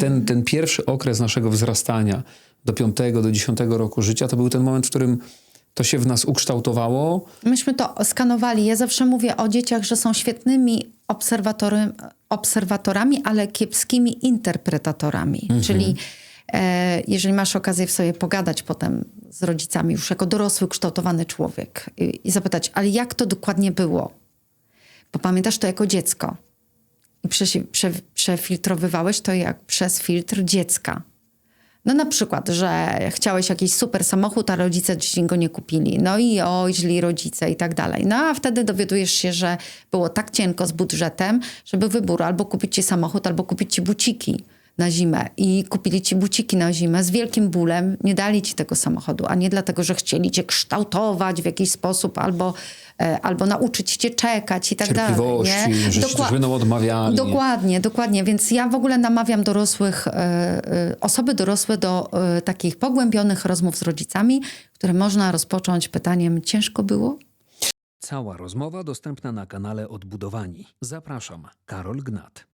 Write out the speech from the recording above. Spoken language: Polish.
Ten, ten pierwszy okres naszego wzrastania do piątego, do dziesiątego roku życia to był ten moment, w którym to się w nas ukształtowało. Myśmy to skanowali. Ja zawsze mówię o dzieciach, że są świetnymi obserwatorami, ale kiepskimi interpretatorami. Czyli e, jeżeli masz okazję w sobie pogadać potem z rodzicami, już jako dorosły, kształtowany człowiek i, i zapytać, ale jak to dokładnie było? Bo pamiętasz to jako dziecko. I prze, prze, przefiltrowywałeś to jak przez filtr dziecka. No na przykład, że chciałeś jakiś super samochód, a rodzice ci go nie kupili. No i oj, źli rodzice i tak dalej. No a wtedy dowiadujesz się, że było tak cienko z budżetem, że był wybór albo kupić ci samochód, albo kupić ci buciki na zimę. I kupili ci buciki na zimę z wielkim bólem. Nie dali ci tego samochodu, a nie dlatego, że chcieli cię kształtować w jakiś sposób albo, e, albo nauczyć cię czekać i tak dalej. Nie? że Dokła- będą odmawiali. Dokładnie, dokładnie. Więc ja w ogóle namawiam dorosłych, e, e, osoby dorosłe do e, takich pogłębionych rozmów z rodzicami, które można rozpocząć pytaniem: ciężko było? Cała rozmowa dostępna na kanale Odbudowani. Zapraszam, Karol Gnat.